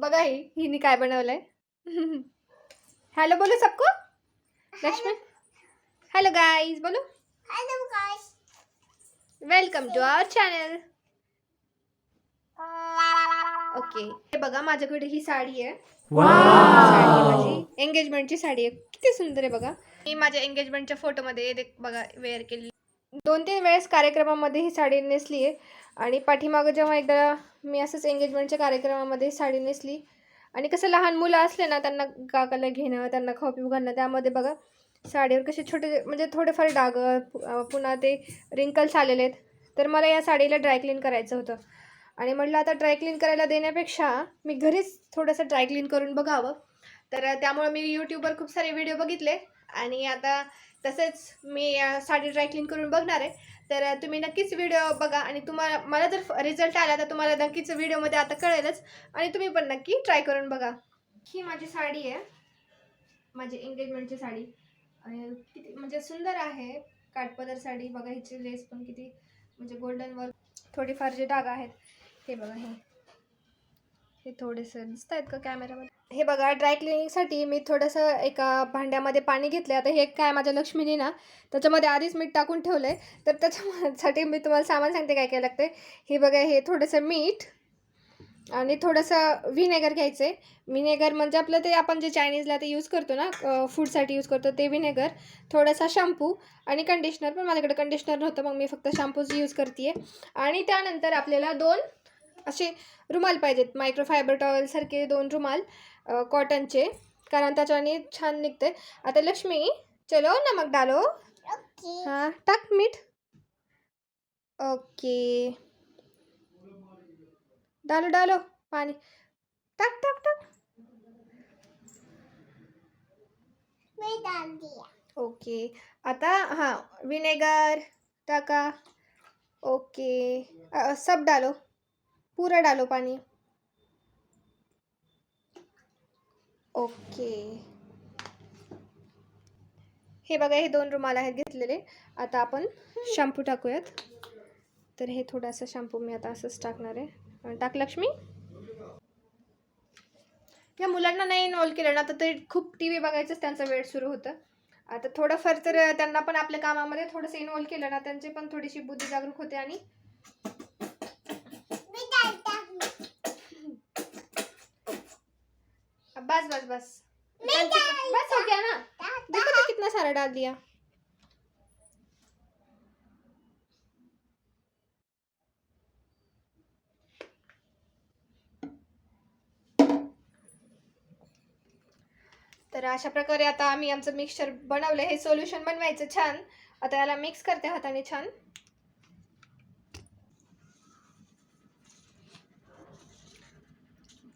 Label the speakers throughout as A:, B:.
A: बघा ही हिने काय बनवलंय. हॅलो बोलो सबको? लक्ष्मण हॅलो गाईज बोलो. Welcome to our channel okay हे बघा माझ्याकडे ही साडी आहे. माझी. एंगेजमेंटची साडी आहे. किती सुंदर आहे बघा. मी माझ्या एंगेजमेंटच्या फोटोमध्ये बघा वेअर केली दोन तीन वेळेस कार्यक्रमामध्ये ही साडी नेसली आहे. आणि पाठीमागं जेव्हा एकदा मी असंच एंगेजमेंटच्या कार्यक्रमामध्ये ही साडी नेसली. आणि कसं लहान मुलं असले ना त्यांना काकाला घेणं त्यांना खाऊ घालणं त्यामध्ये बघा साडीवर कसे छोटे म्हणजे थोडेफार डाग पुन्हा ते रिंकल्स आलेले आहेत. तर मला या साडीला ड्रायक्लीन करायचं होतं. आणि म्हटलं आता ड्रायक्लीन करायला देण्यापेक्षा मी घरीच थोडंसं ड्रायक्लीन करून बघावं. तर त्यामुळे मी यूट्यूबवर खूप सारे व्हिडिओ बघितले. आणि आता तसेच मी साडी ड्रायक्लीन करून बघणार आहे. तर तुम्ही नक्कीच व्हिडिओ बघा आणि तुम्हाला मला जर रिझल्ट आला तर तुम्हाला नक्कीच व्हिडिओमध्ये आता कळेलच आणि तुम्ही पण नक्की ट्राय करून बघा. ही माझी साडी आहे. माझी एंगेजमेंटची साडी. आणि किती म्हणजे सुंदर आहे. काठपदर साडी बघा हिची लेस पण किती म्हणजे गोल्डन वर्क थोडीफार जे डाग आहेत हे बघा हे. हे थोडेसे दिसत आहेत का कॅमेरामध्ये हे बघा ड्राय क्लिनिंगसाठी मी थोडंसं एका भांड्यामध्ये पाणी घेतलं आता हे काय माझ्या लक्ष्मीने ना त्याच्यामध्ये आधीच मीठ टाकून ठेवलं आहे तर त्याच्यासाठी मी तुम्हाला सामान सांगते काय काय लागते हे बघा हे थोडंसं मीठ आणि थोडंसं व्हिनेगर घ्यायचं आहे व्हिनेगर म्हणजे आपलं ते आपण जे चायनीजला ते यूज करतो ना फूडसाठी यूज करतो ते व्हिनेगर थोडासा शॅम्पू आणि कंडिशनर पण माझ्याकडे कंडिशनर नव्हतं मग मी फक्त शॅम्पूच यूज करते आणि त्यानंतर आपल्याला दोन असे रुमाल पाहिजेत. मायक्रोफायबर टॉवेलसारखे दोन रुमाल कॉटनचे कारण त्याच्याने छान निघते. आता लक्ष्मी चलो नमक डालो. हां टाक मीठ. ओके. डालो डालो पाणी. टाक टाक टाक. ओके. आता हां विनेगर टाका. ओके. सब डालो पूरा डालो पाणी. ओके. हे बघा हे दोन रुमाल आहेत घेतलेले. आता आपण शॅम्पू टाकूयात. तर हे थोडासा शॅम्पू मी आता असंच टाकणार आहे. टाक लक्ष्मी. या मुलांना नाही इन्वॉल्व केलं ना तर ते खूप टी व्ही बघायचंच त्यांचा वेळ सुरू होतं. आता थोडंफार तर त्यांना पण आपल्या कामामध्ये थोडंसं इन्वॉल्व केलं ना त्यांची पण थोडीशी बुद्धी जागरूक होते आणि
B: मैं डालता हूँ.
A: बस बस बस. बस हो. गया ना. देखो तो कितना सारा डाल दिया. तर अशा प्रकारे आता आम्ही आमचं मिक्सचर बनवलं. हे सोल्युशन बनवायचं छान. आता याला मिक्स करते हाताने छान.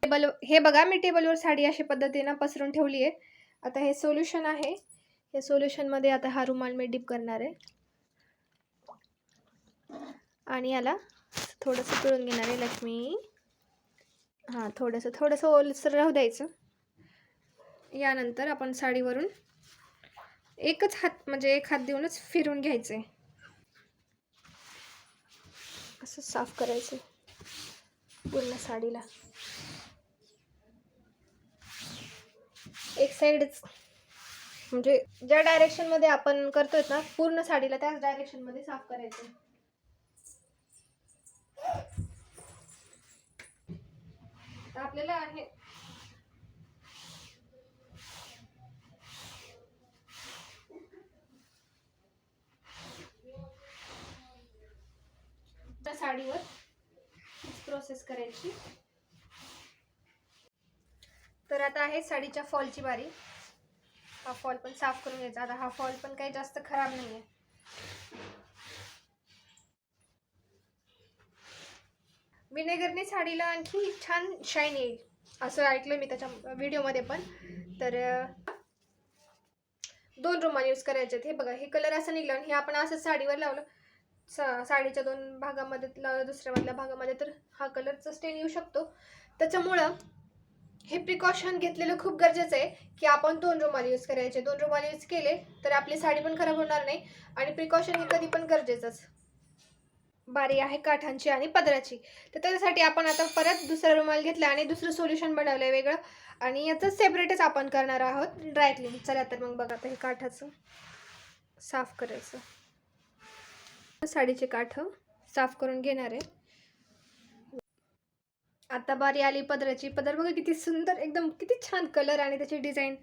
A: टेबल हे बघा मी टेबलवर साडी अशा पद्धतीनं पसरून ठेवली आहे. आता हे सोल्युशन आहे. या सोल्युशनमध्ये आता हा रुमाल मी डिप करणार आहे. आणि याला थोडंसं पिळून घेणार आहे लक्ष्मी. हां थोडंसं थोडंसं ओलसर राहू द्यायचं. यानंतर आपण साडीवरून एकच हात म्हणजे एक हात देऊनच फिरून घ्यायचे असं साफ करायचं पूर्ण साडीला. एक साईडच म्हणजे ज्या डायरेक्शनमध्ये आपण करतोय ना पूर्ण साडीला त्याच डायरेक्शनमध्ये साफ करायचं. तर आपल्याला आहे. त्या साडीवर प्रोसेस करायची. तर आता आहे साडीच्या फॉलची बारी. हा फॉल पण साफ करून घ्यायचा. आता हा फॉल पण काही जास्त खराब नाही आहे विनेगरने साडीला आणखी छान शाईन येईल. असं ऐकलं मी त्याच्या व्हिडिओमध्ये पण. तर दोन रुमाल यूज करायचे हे बघा हे कलर असं निघलं आणि हे आपण असं साडीवर लावलं. सा साडीच्या दोन भागामध्ये लावलं दुसऱ्या मधल्या भागामध्ये तर हा कलरचा स्टेन येऊ शकतो. त्याच्यामुळं हे प्रिकॉशन घेतलेलं खूप गरजेचं आहे की आपण दोन रुमाल यूज करायचे. दोन रुमाल यूज केले तर आपली साडी पण खराब होणार नाही आणि प्रिकॉशन हे कधी पण गरजेचंच. बारी आहे काठांची आणि पदराची. तर त्याच्यासाठी आपण आता परत दुसरा रुमाल घेतला आणि दुसरं सोल्युशन बनवलं आहे वेगळं. आणि याचं सेपरेटच आपण करणार आहोत. ड्राय क्लीन चला तर मग बघा आता हे काठाचं साफ करायचं. साडीचे काठ साफ करून घेणार आहे. आता बारी आली पदराची. पदर बघा किती सुंदर एकदम किती छान कलर आणि त्याची डिझाईन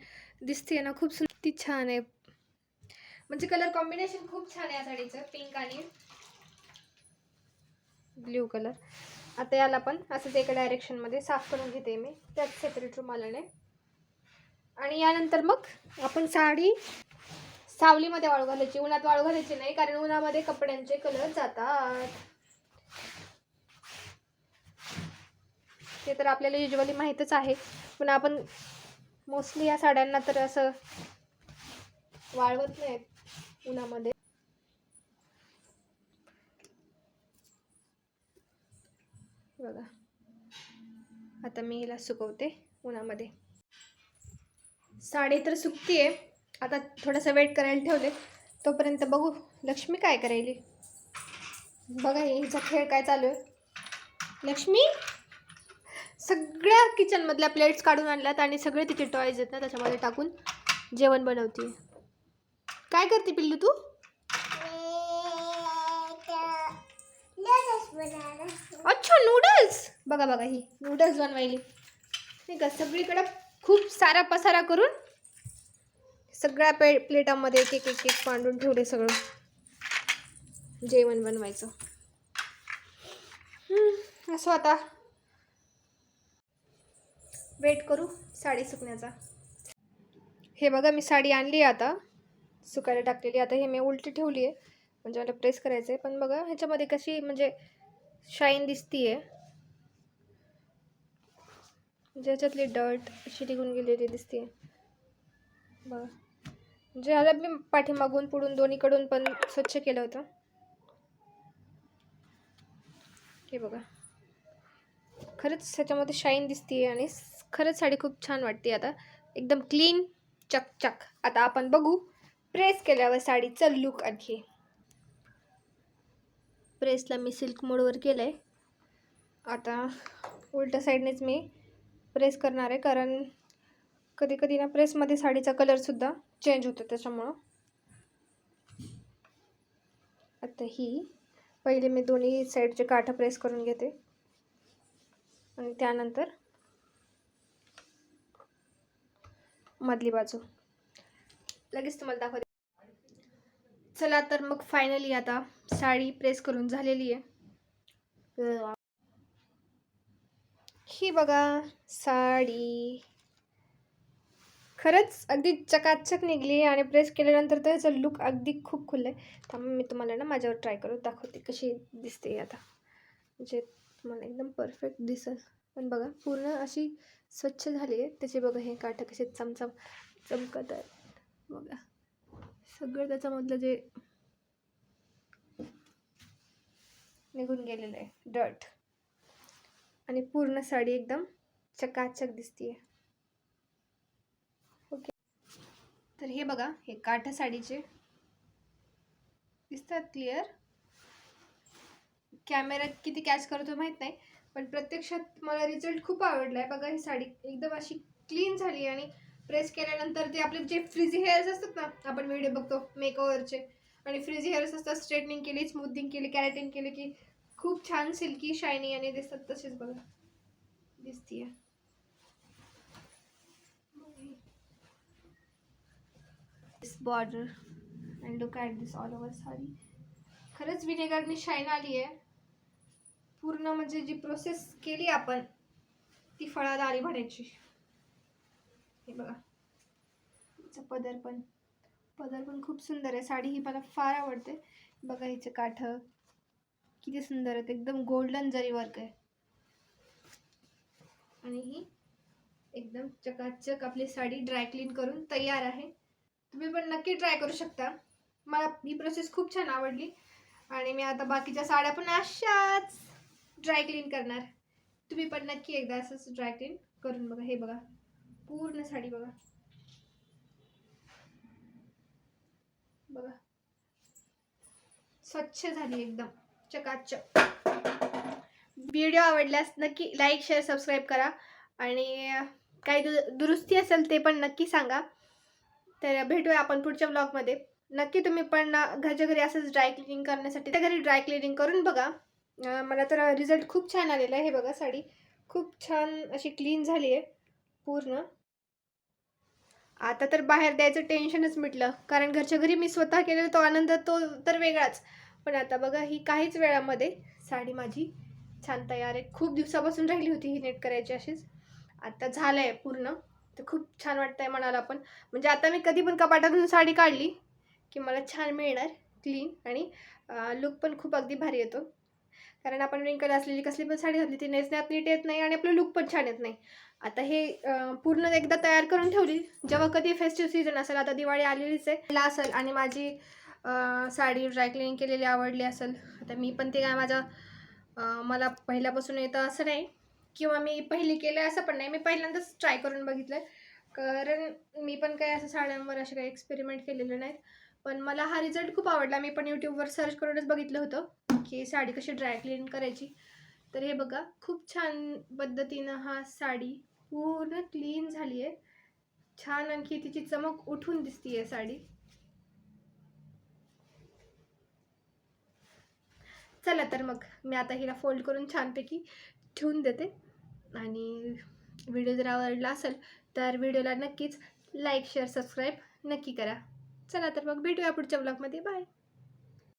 A: दिसते ना खूप सुंदर किती छान आहे. म्हणजे कलर कॉम्बिनेशन खूप छान आहे या साडीचं पिंक आणि ब्ल्यू कलर आता याला पण असंच एका डायरेक्शनमध्ये साफ करून घेते मी. त्यात सेपरेट रुमालाने आणि यानंतर मग आपण साडी सावलीमध्ये वाळू घालायची उन्हात वाळू घालायची नाही कारण उन्हामध्ये कपड्यांचे कलर जातात. ते तर आपल्याला युजली माहीतच आहे. पण आपण मोस्टली या साड्यांना तर असं वाळवत नाहीत उन्हामध्ये. बघा. आता मी हिला सुकवते उन्हामध्ये. साडी तर सुकती आहे आता थोडंसं वेट करायला ठेवले. तोपर्यंत बघू. लक्ष्मी काय करायली? बघा हिचा खेळ काय चालू आहे. लक्ष्मी? सगळ्या किचनमधल्या प्लेट्स काढून आणल्यात आणि सगळे तिचे टॉयज आहेत ना त्याच्यामध्ये टाकून जेवण बनवते काय करते पिल्लू तू? अच्छा नूडल्स बघा बघा ही नूडल्स बनवायली. नाही का सगळीकडं खूप सारा पसारा करून सगळ्या पे प्लेटामध्ये एक एक एक एक मांडून ठेवले सगळं. जेवण बनवायचं. असं आता वेट करू साडी सुकण्याचा. हे बघा मी साडी आणली आहे आता. सुकायला टाकलेली आता हे मी उलटी ठेवली आहे. म्हणजे मला प्रेस करायचं आहे पण बघा ह्याच्यामध्ये कशी म्हणजे शाईन दिसतीये. म्हणजे ज्याच्यातली डर्ट अशी निघून गेलेली दिसते बघा. म्हणजे ह्याला मी पाठीमागून पुढून दोन्हीकडून पण स्वच्छ केलं होतं. हे बघा. खरंच ह्याच्यामध्ये शाईन दिसते आणि खरंच साडी खूप छान वाटते आता. एकदम क्लीन चकचक. आता आपण बघू प्रेस केल्यावर साडीचं लुक आणखी. प्रेसला मी सिल्क मोडवर केलं आहे आता उलट्या साईडनेच मी प्रेस करणार आहे कारण कधी कधी ना प्रेसमध्ये साडीचा कलरसुद्धा चेंज होतो त्याच्यामुळं. आता ही पहिले मी दोन्ही साईडचे काठं प्रेस करून घेते. आणि त्यानंतर मधली बाजू. लगेच तुम्हाला दाखवते. चला तर मग फायनली आता साडी प्रेस करून झालेली आहे. ही बघा साडी. खरंच अगदी चकाचक निघली आणि प्रेस केल्यानंतर तर ह्याचा लुक अगदी खूप खुललं आहे. त्यामुळे मी तुम्हाला ना माझ्यावर ट्राय करून दाखवते कशी दिसते आता. म्हणजे तुम्हाला एकदम परफेक्ट दिसल. पण बघा पूर्ण अशी स्वच्छ झाली आहे त्याचे बघा हे काठं कसे चमचम चमकत आहेत. बघा. सगळं त्याच्यामधलं जे निघून गेलेलं आहे डर्ट आणि पूर्ण साडी एकदम चकाचक दिसतीये. ओके. तर हे बघा हे काठा साडीचे. दिसतात क्लिअर कॅमेऱ्यात किती कॅच करतो माहीत नाही. पण प्रत्यक्षात मला रिझल्ट खूप आवडला आहे बघा ही साडी एकदम अशी क्लीन झाली आणि प्रेस केल्यानंतर ते आपले जे फ्रिझी हेअर्स असतात ना आपण व्हिडिओ बघतो मेकओव्हरचे आणि फ्रिझी हेअर्स असतात स्ट्रेटनिंग केली स्मूथिंग केली कॅरेटिंग केली की खूप छान सिल्की शायनी आणि दिसतात तसेच बघा. दिसतीये. This border and look at this all over sari. खरंच विनेगरनी शाईन आली आहे पूर्ण म्हणजे जी प्रोसेस केली आपण ती फळात आली म्हणायची. हे बघा. हिचं पदर पण पदर पण खूप सुंदर आहे. साडी ही मला फार आवडते. बघा हिचे काठ. किती सुंदर आहेत. एकदम गोल्डन जरी वर्क आहे. आणि ही एकदम चकाचक आपली साडी ड्राय क्लीन करून तयार आहे. तुम्ही पण नक्की ट्राय करू शकता. मला ही प्रोसेस खूप छान आवडली. आणि मी आता बाकीच्या साड्या पण अशाच. ड्राय क्लीन करणार. तुम्ही पण नक्की एकदा असंच ड्राय क्लीन करून बघा. हे बघा. पूर्ण साडी बघा. बघा. स्वच्छ झाली एकदम. चकाचक. व्हिडिओ आवडल्यास नक्की लाईक शेअर सबस्क्राईब करा. आणि काही दु दुरुस्ती असेल ते पण नक्की सांगा. तर भेटूया आपण पुढच्या ब्लॉगमध्ये नक्की तुम्ही पण घरच्या घरी असंच ड्राय क्लिनिंग करण्यासाठी त्या घरी ड्राय क्लिनिंग करून बघा. मला तर रिझल्ट खूप छान आलेला आहे हे बघा साडी. खूप छान अशी क्लीन झाली आहे पूर्ण. आता तर बाहेर द्यायचं टेन्शनच मिटलं कारण घरच्या घरी मी स्वतः केलेला तो आनंद तो तर वेगळाच. पण आता बघा ही काहीच वेळामध्ये साडी माझी छान तयार आहे. खूप दिवसापासून राहिली होती ही नेट करायची अशीच. आता झालं आहे पूर्ण. तर खूप छान वाटतंय मनाला पण. म्हणजे आता मी कधी पण कपाटातून साडी काढली की मला छान मिळणार क्लीन आणि लुक पण खूप अगदी भारी येतो. कारण आपण रिंकल असलेली कसली पण साडी घातली ती नेसण्यात नीट येत नाही आणि आपलं लुक पण छान येत नाही. आता हे पूर्ण एकदा तयार करून ठेवली. जेव्हा कधी फेस्टिव्ह सीझन असेल आता दिवाळी आलेलीच आहे. ला असेल आणि माझी साडी ड्रायक्लिनिंग केलेली आवडली असेल आता मी पण ते काय माझ्या मला पहिल्यापासून येतं असं नाही. किंवा मी पहिली केलं असं पण नाही. मी पहिल्यांदाच ट्राय करून बघितलं कारण मी पण काही असं साड्यांवर असे काही एक्सपेरिमेंट केलेले नाहीत. पण मला हा रिझल्ट खूप आवडला. मी पण यूट्यूबवर सर्च करूनच बघितलं होतं. की साडी कशी ड्राय क्लीन करायची. तर हे बघा खूप छान पद्धतीनं हा साडी पूर्ण क्लीन झाली आहे छान आणखी तिची चमक उठून दिसतीये साडी. चला तर मग मी आता हिला फोल्ड करून छानपैकी ठेवून देते. आणि व्हिडिओ जर आवडला असेल तर व्हिडिओला नक्कीच लाईक शेअर सबस्क्राईब नक्की करा. चला तर मग भेटूया पुढच्या ब्लॉगमध्ये बाय